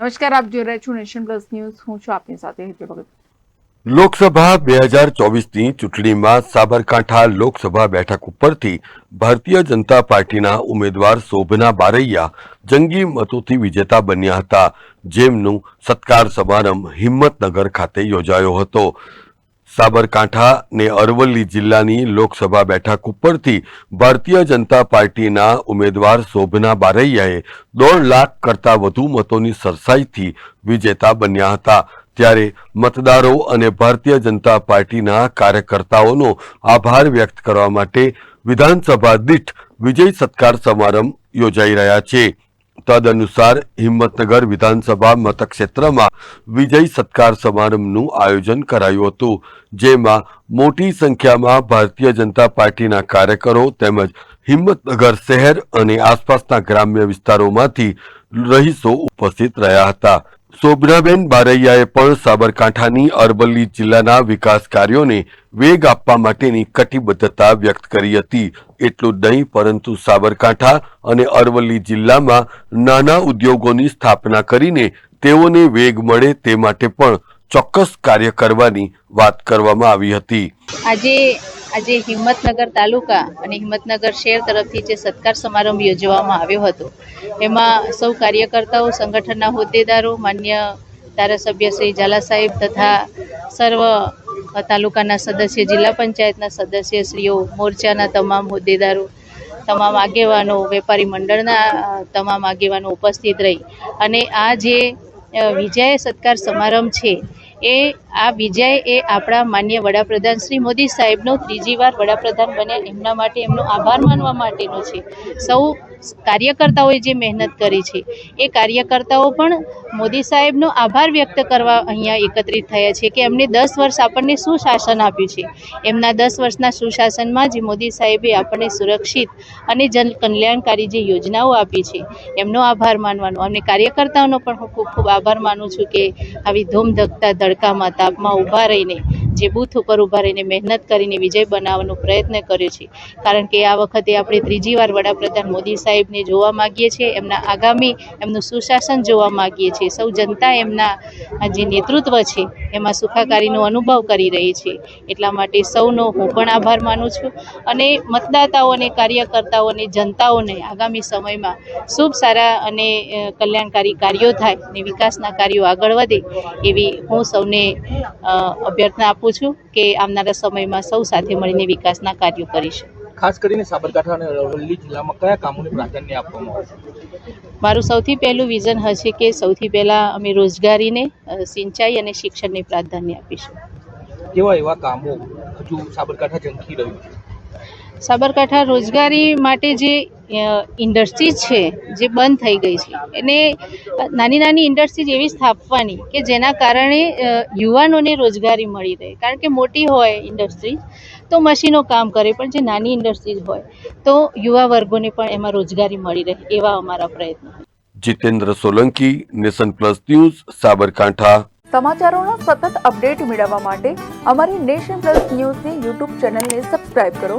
નમસ્કાર, આપ જોઈ રહ્યા છો નેશન પ્લસ ન્યૂઝ. હું છું આપની સાથે હેતલ ભગત. લોકસભા બે હજાર ચોવીસની ચૂંટણીમાં સાબરકાંઠા લોકસભા બેઠક ઉપરથી ભારતીય જનતા પાર્ટીના ઉમેદવાર શોભના બારૈયા જંગી મતોથી વિજેતા બન્યા હતા. જેમનું સત્કાર સમારંભ હિંમતનગર ખાતે યોજાયો હતો. સાબરકાંઠા ને અરવલ્લી જિલ્લાની લોકસભા બેઠક ઉપરથી ભારતીય જનતા પાર્ટીના ઉમેદવાર શોભના બારૈયાએ દોઢ લાખ કરતાં વધુ મતોની સરસાઈથી વિજેતા બન્યા હતા. ત્યારે મતદારો અને ભારતીય જનતા પાર્ટીના કાર્યકર્તાઓનો આભાર વ્યક્ત કરવા માટે વિધાનસભા દીઠ વિજય સત્કાર સમારંભ યોજાઈ રહ્યા છે. તદનુસાર હિંમતનગર વિધાનસભા મતક્ષેત્રમાં વિજય સત્કાર સમારંભનું આયોજન કરાયું હતું, જેમાં મોટી સંખ્યામાં ભારતીય જનતા પાર્ટીના કાર્યકરો તેમજ હિંમતનગર શહેર અને આસપાસના ગ્રામ્ય વિસ્તારોમાંથી રહીશો ઉપસ્થિત રહ્યા હતા. શોભનાબેન બારૈયાએ પણ સાબરકાંઠાની અરવલ્લી જિલ્લાના વિકાસ કાર્યોને વેગ આપવા માટેની કટિબદ્ધતા વ્યક્ત કરી હતી. એટલું નહીં, પરંતુ સાબરકાંઠા અને અરવલ્લી જિલ્લામાં નાના ઉદ્યોગોની સ્થાપના કરીને તેઓને વેગ મળે તે માટે પણ ચોક્કસ કાર્ય કરવાની વાત કરવામાં આવી હતી. આજે આજે હિંમતનગર તાલુકા અને હિંમતનગર શહેર તરફથી જે સત્કાર સમારંભ યોજવામાં આવ્યો હતો, એમાં સૌ કાર્યકર્તાઓ, સંગઠનના હોદ્દેદારો, માન્ય ધારાસભ્ય શ્રી ઝાલા સાહેબ તથા સર્વ તાલુકાના સદસ્ય, જિલ્લા પંચાયતના સદસ્ય શ્રીઓ મોરચાના તમામ હોદ્દેદારો, તમામ આગેવાનો, વેપારી મંડળના તમામ આગેવાનો ઉપસ્થિત રહી. અને આ જે વિજય સત્કાર સમારંભ છે. એ, આ વિજય એ આપણા માન્ય વડાપ્રધાન શ્રી મોદી સાહેબનો ત્રીજી વાર વડાપ્રધાન બન્યા. એમના માટે એમનો આભાર માનવા માટેનો છે. સૌ કાર્યકર્તાઓએ જે મહેનત કરી છે, એ કાર્યકર્તાઓ પણ મોદી સાહેબનો આભાર વ્યક્ત કરવા અહીંયા એકત્રિત થયા છે કે એમને દસ વર્ષ આપણને શું શાસન આપ્યું છે. એમના દસ વર્ષના સુશાસનમાં જે મોદી સાહેબે આપણને સુરક્ષિત અને જન કલ્યાણકારી જે યોજનાઓ આપી છે, એમનો આભાર માનવાનો. અને કાર્યકર્તાઓનો પણ હું ખૂબ ખૂબ આભાર માનું છું કે આવી ધૂમધકતા, ધડકામાં તાપમાં ઊભા રહીને જે બૂથ ઉપર ઊભા રહીને મહેનત કરીને વિજય બનાવવાનો પ્રયત્ન કર્યો છે. કારણ કે આ વખતે આપણે ત્રીજી વાર વડાપ્રધાન મોદી સાહેબને જોવા માગીએ છીએ. એમના આગામી, એમનું સુશાસન જોવા માગીએ છીએ. સૌ જનતા એમના જે નેતૃત્વ છે, એમાં સુખાકારીનો અનુભવ કરી રહી છે. એટલા માટે સૌનો હું પણ આભાર માનું છું. અને મતદાતાઓને કાર્યકર્તાઓને જનતાઓને આગામી સમયમાં શુભ, સારા અને કલ્યાણકારી કાર્યો થાય અને વિકાસના કાર્યો આગળ વધે એવી હું સૌને અભ્યર્થના આપું છું કે આવનારા સમયમાં સૌ સાથે મળીને વિકાસના કાર્યો કરીશું. ખાસ કરીને સાબરકાંઠા અને અરવલ્લી જિલ્લામાં કયા કામોને પ્રાધાન્ય આપવામાં આવશે મારું સૌથી પહેલું વિઝન હશે કે સૌથી પહેલાં અમે રોજગારીને સિંચાઈ અને શિક્ષણને પ્રાધાન્ય આપીશું. કેવા એવા કામો હજુ સાબરકાંઠા ઝંખી રહ્યું છે? સાબરકાંઠા રોજગારી માટે જે ઇન્ડસ્ટ્રીઝ છે જે બંધ થઈ ગઈ છે એને નાની નાની ઇન્ડસ્ટ્રીઝ એવી સ્થાપવાની કે જેના કારણે યુવાનોને રોજગારી મળી રહે. કારણ કે મોટી હોય ઇન્ડસ્ટ્રીઝ તો મશીનો કામ કરે પણ જે નાની ઇન્ડસ્ટ્રીઝ હોય તો યુવા વર્ગોને પણ એમાં રોજગારી મળી રહે એવા અમારા પ્રયત્નો Jitendra Solanki nation plus news Sabarkantha. સમાચારોના સતત અપડેટ મેળવવા માટે અમારી નેશન પ્લસ ન્યૂઝની યુટ્યુબ ચેનલને સબસ્ક્રાઇબ કરો.